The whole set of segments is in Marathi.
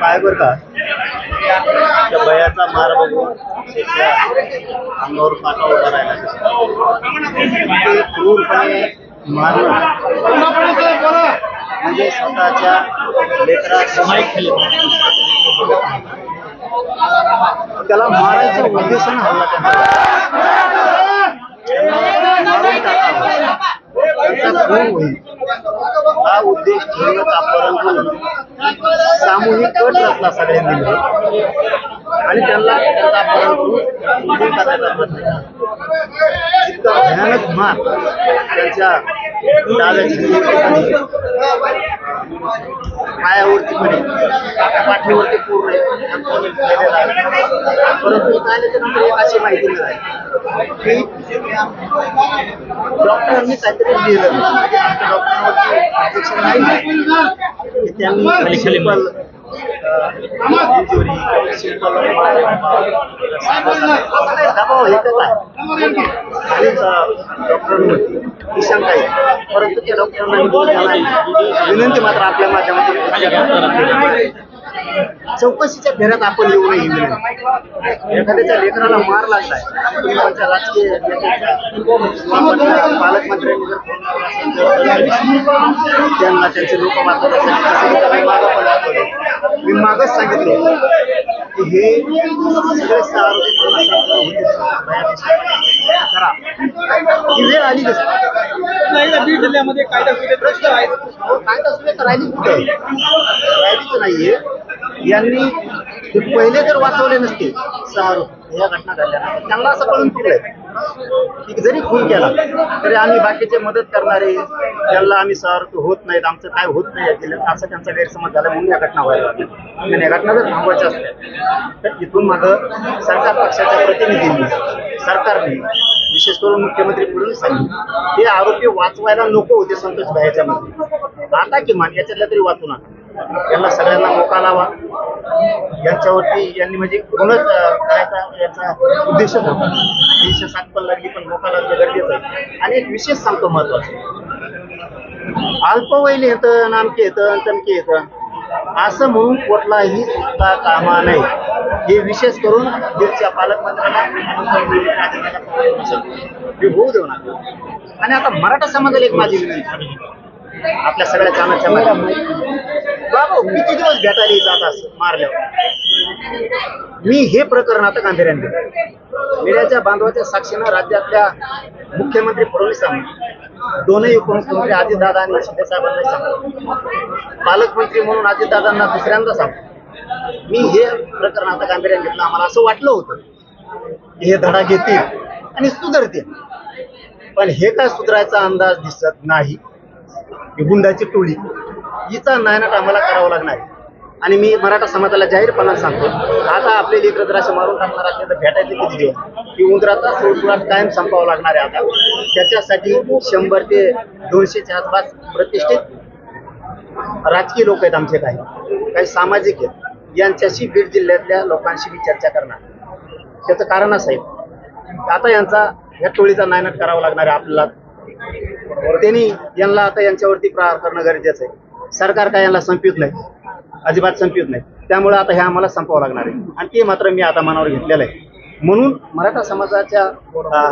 काय बरं का? त्या बयाचा मार बघून त्याच्या अंगावर पाठा उभा राहिला ते क्रूरपणे मारणं म्हणजे स्वतःच्या लेकरात माईक त्याला मारायच्या उद्देशानं हल्ला त्यांना मारून टाकावं. त्यांचा खून होईल. हा उद्देश ठेवूनच आपण सामूहिक कट रचला सगळ्यांनी आणि त्यांना त्यांचा अपहरण. इतका भयानक मार. त्यांच्या पायावरती आहे, पाठीवरती पूर्ण. परंतु इथं आल्याच्यानंतर एक अशी माहिती मिळाली की डॉक्टरांनी काहीतरी लिहिलं. म्हणजे डॉक्टरांवरती त्यांनी दबाव हे डॉक्टरांवरती ही शंका आहे परंतु त्या डॉक्टरांना विनंती मात्र आपल्या माध्यमातून चौकशीच्या फेऱ्यात आपण येऊ नये एखाद्याच्या लेकराला मार लागलाय तुम्ही आमच्या राजकीय पालकमंत्र्यांनी जर त्यांना त्यांचे लोक मात्र मागं दाखवले. मी मागच सांगितले की हे करा. ही वेळ आली कसं? नाही ना बीड जिल्ह्यामध्ये कायदा प्रश्न आहेत कायदा सुव्यवस्था राहिली कुठे? राहिलीच नाहीये. यांनी ते पहिले जर वाचवले नसते सहा आरोपी या घटना घडल्या. तर त्यांना असं कळून चुकलंय. जरी खून केला तरी आम्ही बाकीचे मदत करणारे त्यांना आम्ही सहा होत नाहीत आमचं काय होत नाही असं त्यांचा गैरसमज झाला म्हणून या घटना व्हायला लागली आणि या घटना जर थांबवायच्या असल्या तर इथून मागं सरकार पक्षाच्या प्रतिनिधींनी सरकारने विशेष करून मुख्यमंत्री पुढे सांगितलं हे आरोपी वाचवायला नको होते संतोष भायच्यामध्ये आता किमान याच्यातल्या तरी वाचू नका यांना सगळ्यांना मोका लावा. यांच्यावरती यांनी म्हणजे कोणच अं, याचा उद्देशच होता. तीनशे सात पण लागली पण लोकांना लागणं गरजेचं आहे आणि एक विशेष सांगतो महत्वाचं. अल्पवयीन येतं नामके येतं तमके येतं. असं म्हणून कुठलाही चुकता कामा नाही. हे विशेष करून दिलच्या पालकमंत्र्यांना होऊ देऊ नका. आणि आता मराठा समाजाला एक माझी विनंती. आपल्या सगळ्या चानाच्या बाबा किती दिवस भेटायला जात असं मारल्यावर? मी हे प्रकरण आता गांभीर्याने घेतो मीडियाच्या बांधवाच्या साक्षीनं राज्यातल्या मुख्यमंत्री फडणवीसांनी दोनही उपमुख्यमंत्री अजितदादा आणि शिंदे साहेबांना सांगतो पालकमंत्री म्हणून अजितदादांना दुसऱ्यांदा सांगतो मी हे प्रकरण आता गांभीर्याने घेतलं. आम्हाला असं वाटलं होतं की हे धडा घेतील आणि सुधारतील. पण हे काय सुधारायचा अंदाज दिसत नाही. ही गुंडाची टोळी. हिचा नायनाट आम्हाला करावा लागणार आहे. आणि मी मराठा समाजाला जाहीरपणा सांगतो आता आपले लेकर जर मारून टाकणार असले तर भेटायचे किती दिवस? की उंदराचा सोडपुराट कायम संपावा लागणार आहे आता. त्याच्यासाठी शंभर ते दोनशेच्या आसपास प्रतिष्ठित राजकीय लोक आहेत आमचे काही. काही सामाजिक आहेत. यांच्याशी बीड जिल्ह्यातल्या लोकांशी मी चर्चा करणार. त्याचं कारण असं आहे. आता यांचा या टोळीचा नायनाट करावा लागणार आहे आपल्याला. त्यांनी यांना आता यांच्यावरती प्रहार करणं गरजेचं आहे. सरकार काय यांना संपित नाही. अजिबात संपवित नाही त्यामुळे आता हे आम्हाला संपवावं लागणार आहे आणि ते मात्र मी आता मनावर घेतलेलं आहे म्हणून मराठा समाजाच्या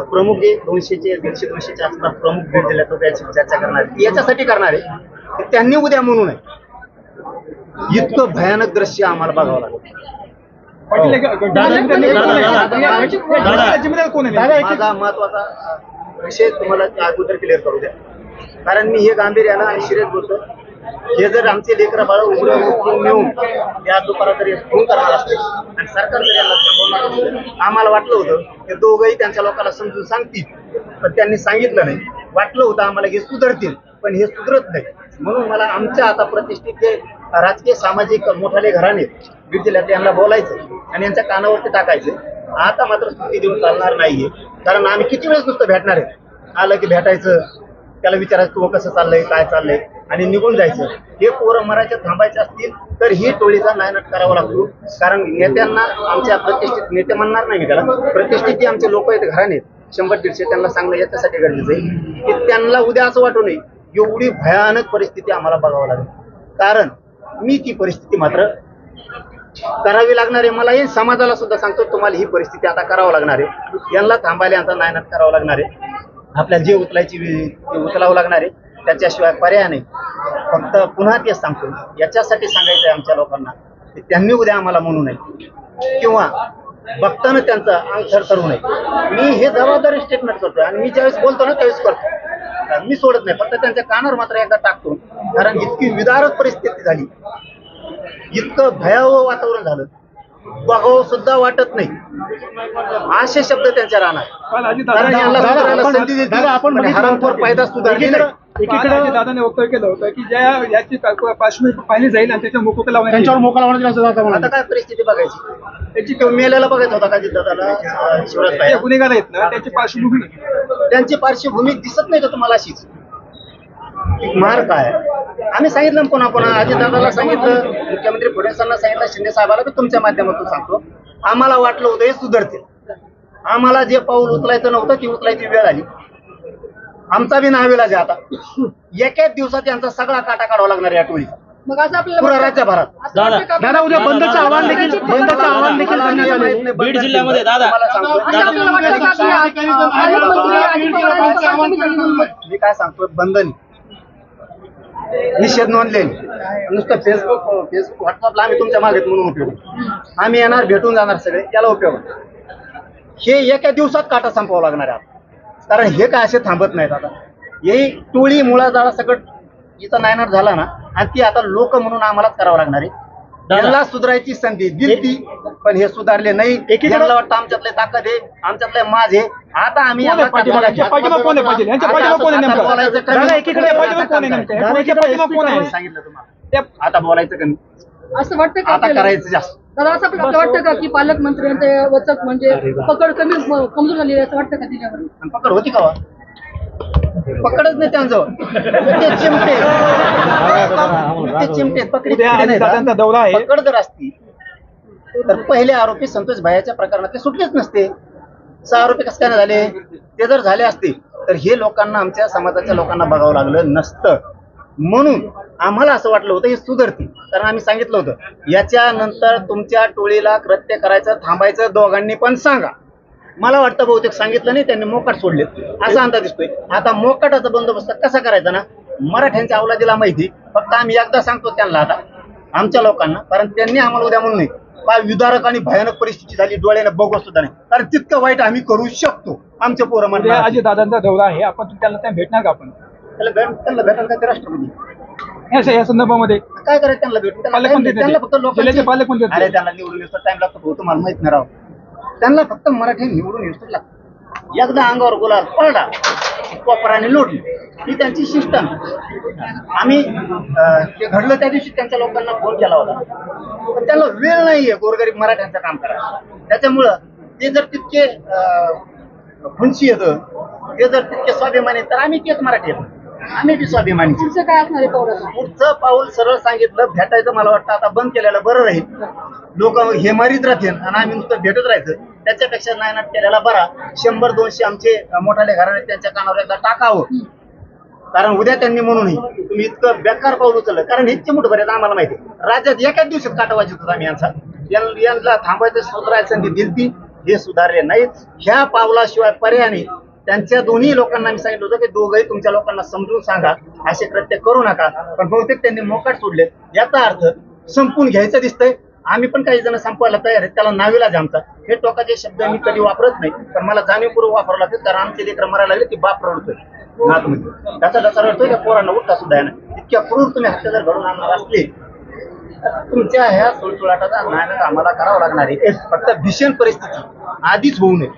प्रमुख जे दोनशेचे दीडशे दोनशेच्या आसपास प्रमुख भेट दिल्या तो त्याची चर्चा करणार आहे. याच्यासाठी करणार आहे त्यांनी उद्या म्हणू नये इतकं भयानक दृश्य आम्हाला बघावं लागेल माझा महत्त्वाचा विषय तुम्हाला अगोदर क्लिअर करू द्या कारण मी हे गांभीर्यानं आणि सिरियस बोलतो हे जर आमचे लेकर बाळ उघडं उचलून नेऊन या दुपारा जरी फोन करणार असते आणि सरकार जर यांना थांबवणार असलं, आम्हाला वाटलं होतं ते दोघंही त्यांच्या लोकांना समजून सांगतील पण त्यांनी सांगितलं नाही. वाटलं होतं आम्हाला हे सुधरतील पण हे सुधरत नाही. म्हणून मला आमच्या आता प्रतिष्ठित जे राजकीय सामाजिक मोठाले घराणे बीड जिल्ह्यात यांना बोलायचं आणि यांच्या कानावरती टाकायचं आता मात्र सुट्टी देऊन चालणार नाहीये. कारण आम्ही किती वेळेस नुसतं भेटणार आहे? आलं की भेटायचं त्याला विचारायचं तू कसं चाललंय काय चाललंय? आणि निघून जायचं. हे पोरं मरायचे थांबायचे असतील तर ही टोळीचा नायनाट करावा लागतो. कारण नेत्यांना आमच्या प्रतिष्ठित नेते म्हणणार नाही मी त्याला. प्रतिष्ठित जे आमचे लोक आहेत घराने आहेत, शंभर दीडशे त्यांना सांगणं याच्यासाठी गरजेचं आहे की त्यांना उद्या असं वाटू नये एवढी भयानक परिस्थिती आम्हाला बघावं लागेल. कारण मी ती परिस्थिती मात्र करावी लागणार आहे. मला हे समाजाला सुद्धा सांगतो तुम्हाला ही परिस्थिती आता करावं लागणार आहे. यांना थांबायला यांचा नायनाट करावं लागणार आहे. आपल्याला जे उचलायची ते उचलावं लागणार आहे त्याच्याशिवाय पर्याय नाही. फक्त पुन्हा तेच सांगतो. याच्यासाठी सांगायचं आहे आमच्या लोकांना की त्यांनी उद्या आम्हाला म्हणू नये. किंवा बघताना त्यांचं अंग थरथरू नये. मी हे जबाबदारी स्टेटमेंट करतोय आणि मी ज्यावेळेस बोलतो ना त्यावेळेस करतो. मी सोडत नाही फक्त त्यांच्या कानावर मात्र एकदा टाकतो. कारण इतकी विदारक परिस्थिती झाली. इतकं भयावह वातावरण झालं. बघावं सुद्धा वाटत नाही. असे शब्द त्यांच्या राहणार सुधारली नाही. एकीकडे दादाने वक्तव्य केलं होतं की ज्या याची पार्श्वभूमी पाहिली जाईल आणि त्याच्या मुकुट लावण्यात त्यांच्यावर. मोका लावण्यात असं जातं आता काय परिस्थिती बघायची? त्याची तो मेलेला बघायचा होता का दादाला? शिवराज गुन्हेगार आहेत ना त्याची पार्श्वभूमी. त्यांची पार्श्वभूमी दिसत नाही का तुम्हाला अशीच? मार काय आम्ही सांगितलं ना पुन्हा पुन्हा अजित दादाला सांगितलं मुख्यमंत्री फडणवीसांना सांगितलं शिंदे साहेबाला मी तुमच्या माध्यमातून सांगतो. आम्हाला वाटलं होतं हे सुधारतील. आम्हाला जे पाऊल उचलायचं नव्हतं ती उचलायची वेळ आली. आमचा बी नाविलाज आता. एकाच दिवसात यांचा सगळा काटा काढावा लागणार या टोळी मग असं आपल्याला पुरा वाटतं- राज्यभरात दादा उद्या बंदचं आव्हान देखील बंदचं आव्हान देखील करण्यात आले. बीड जिल्ह्यामध्ये दादा. असं आपल्याला वाटतं का अजित मी काय सांगतो बंधन निषेध नोंदले नुसतं फेसबुक फेसबुक व्हॉट्सअपला आम्ही तुमच्या मागेत म्हणून उपयोग. आम्ही येणार भेटून जाणार सगळे त्याला उपयोग. हे एका दिवसात काटा संपवावं लागणार आहे. कारण हे काय असे थांबत नाहीत आता ही टोळी मुळा जाळा सगळं हिचा नायनाट झाला ना आणि ती आता लोक म्हणून आम्हालाच करावं लागणार आहे दादा. यांना सुधारायची संधी दिली पण हे सुधारले नाही एकीकडे- वाटतं आमच्यातले ताकद आहे आमच्यातले माज आहे आता आम्ही कोण आहे पाठीमागे? यांच्या पाठीमागे कोण आहे पाटील? यांच्या आता- पाठीमागे कोण आहे आता नेमकं? बोलायचं कमी. दादा, एकीकडे पाठीमागे कोण आहे नेमकं? दादा, यांच्या पाठीमागे कोण आहे? सांगितलं तुम्हाला त्या- आता बोलायचं कमी असं वाटतं का आता आपल्याला? करायचं जास्त दादा असं आपल्याला वाटतं का की पालकमंत्र्यांचं वचक म्हणजे पकड कमी कमजोर झाली आहे असं वाटतं का आणि पकड होती का वा? पकडच नाही त्यांजवळ ते चिमटे ते चिमटे पकडी उद्या नाही दादांचा? दौरा आहे. पकड जर असती तर पहिले आरोपी संतोष भायाच्या प्रकरणात ते सुटलेच नसते सहा रुपये कसं काय झाले? ते जर झाले असते तर हे लोकांना आमच्या समाजाच्या लोकांना बघावं लागलं नसतं. म्हणून आम्हाला असं वाटलं होतं हे सुधरती कारण आम्ही सांगितलं होतं याच्यानंतर तुमच्या टोळीला कृत्य करायचं थांबायचं दोघांनी पण सांगा. मला वाटतं बहुतेक सांगितलं नाही त्यांनी मोकाट सोडले. असा अंदाज दिसतोय. आता मोकाटाचा बंदोबस्त कसा करायचा ना? मराठ्यांच्या अवलादीला माहिती. फक्त आम्ही एकदा सांगतो त्यांना आता आमच्या लोकांना. कारण त्यांनी आम्हाला उद्या म्हणून नाही. काय विदारक आणि भयानक परिस्थिती झाली डोळ्याने बघू सुद्धा नाही. कारण तितकं वाईट आम्ही करू शकतो आमचे पोरं म्हणणार अजित दादांचा दौरा आहे आपण त्याला त्या भेटणार का आपण? त्याला भेट त्यांना भेटायला काय ते राष्ट्रपती? या या संदर्भामध्ये. काय करायचं त्यांना भेटून? त्यांना त्यांना फक्त लोकांची ते. अरे त्यांना निवडून टाइम लागतो तुम्हाला माहीत नाही राव. त्यांना फक्त मराठी निवडून येतो लागतं. एकदा अंगावर गुलाल पडला कोपराने लोटली. ही त्यांची सिस्टम आम्ही ते घडलं त्या दिवशी त्यांच्या लोकांना फोन केला होता. पण त्यांना वेळ नाहीये गोरगरीब मराठ्यांचं काम करायला. त्याच्यामुळं ते जर तितके खुनशी येतं ते जर तितके स्वाभिमानी तर आम्ही तेच मराठी आहेत. आम्ही बी स्वाभिमानी. पुढचं काय असणार आहे पुढचं पाऊल सरळ सांगितलं भेटायचं मला वाटतं. आता बंद केलेलं बरं राहील. लोक हे मारीत राहतील आणि आम्ही नुसतं भेटत राहायचं. त्याच्यापेक्षा नायनाट केलेला बरा. शंभर दोनशे आमचे मोठाले घराणे त्यांच्या कानावर एकदा टाकावं. कारण उद्या त्यांनी म्हणू नये तुम्ही इतकं बेकार पाऊल उचललं. कारण हे चिमूट भरेत आम्हाला माहिती. राज्यात एकाच दिवसात काटा वाजत होता आम्ही यांचा. यांना थांबायचं सुधारायचं संधी दिलती हे सुधारले नाहीत. ह्या पावलाशिवाय पर्याय नाही त्यांच्या दोन्ही लोकांना मी सांगितलं होतं की दोघंही तुमच्या लोकांना समजून सांगा. असे कृत्य करू नका. पण बहुतेक त्यांनी मोकाट सोडले. याचा अर्थ संपून घ्यायचं दिसतंय. आम्ही पण काही जण संपवायला तयार आहेत त्याला नाविलाज आमचा. हे टोकाचे शब्द मी कधी वापरत नाही पण मला जाणीवपूर्वक वापरावं लागतं. कारण आमचे लेकर मरायला लागले ती बाप रडतोय. नातमध्ये म्हणजे. त्याचा त्याचा रडतोय त्या पोरांना उठता सुद्धा येणार ना इतक्या क्रूर तुम्ही हत्या जर घडून आणणार असले तुमच्या ह्या सुळसुळाटाचा नायनाट आम्हाला करावं लागणार आहे. फक्त भीषण परिस्थिती. आधीच होऊ नये.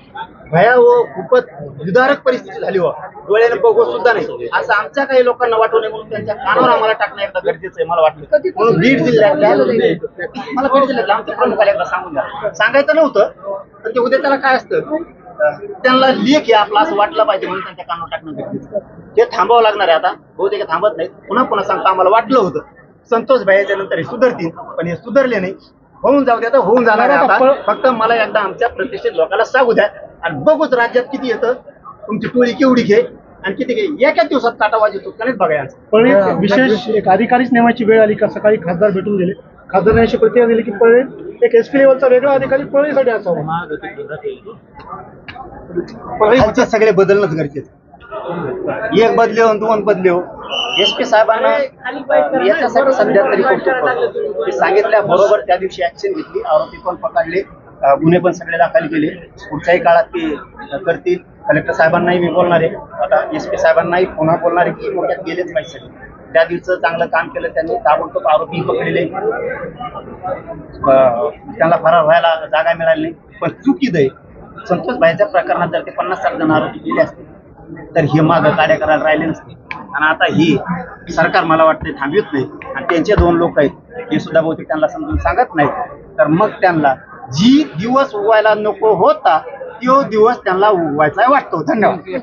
भयावह खूपच विदारक परिस्थिती झाली हो. डोळ्याने बघू सुद्धा नाही. असं आमच्या काही लोकांना वाटू नये म्हणून त्यांच्या कानावर आम्हाला टाकणं एकदा गरजेचं आहे मला कधीपासून म्हणून बीड जिल्ह्यातल्या नाही. मला बीड जिल्ह्यातल्या आमच्या प्रमुखाला एकदा सांगून द्या. सांगायचं नव्हतं पण ते उद्या त्याला काय असतं त्यांना लेख आहे आपला असं वाटलं पाहिजे म्हणून त्यांच्या कानावर टाकणं गरजेचं. हे थांबावं लागणार आहे आता. बहुतेक हे थांबत नाही पुन्हा पुन्हा सांगतो आम्हाला वाटलं होतं. संतोष भाईच्या नंतर हे सुधारतील पण हे सुधारले नाही. होऊन जाऊ द्या होऊन जाणार आहे आता फक्त मला एकदा आमच्या प्रतिष्ठित लोकांना सांगू द्या. आणि बघूच राज्यात किती येतं. तुमची टोळी केवढी घे. आणि किती घे. एकाच दिवसात काटा वाजवतो. का नाहीच बघायचं. पण एक विशेष एक अधिकारीच नेमायची वेळ आली का सकाळी खासदार भेटून गेले. खासदारांशी प्रतिक्रिया दिली की पळे एक एस पी लेवलचा वेगळा अधिकारी पळणीसाठी असावा. सगळे बदलणंच गरजेचं. एक बदले हो दोन बदले हो एस पी साहेबांना याच्यासाठी सध्या तरी कौतुक ते सांगितल्या बरोबर त्या दिवशी ऍक्शन घेतली. आरोपी पण पकडले. गुन्हे पण सगळे दाखल केले. पुढच्याही काळात ते करतील. कलेक्टर साहेबांनाही मी बोलणार आहे. आता एस पी साहेबांनाही पुन्हा बोलणार आहे की मोठ्यात गेलेच पाहिजे. त्या दिवचं चांगलं काम केलं त्यांनी. ताबडतोब आरोपी पकडले. त्यांना फरार व्हायला जागा मिळाली नाही. पण चुकीद आहे संतोष भाईच्या प्रकरणात जर ते पन्नास साठ जण आरोपी गेले असते तर हे मागं कार्य करायला राहिले नसते आणि आता हे सरकार मला वाटते थांबवत नाही. आणि त्यांचे दोन लोक आहेत हे सुद्धा बहुतेक त्यांना समजून सांगत नाही तर मग त्यांना जी दिवस उगवायला नको होता तो दिवस त्यांना उगवायचा वाटतो. धन्यवाद.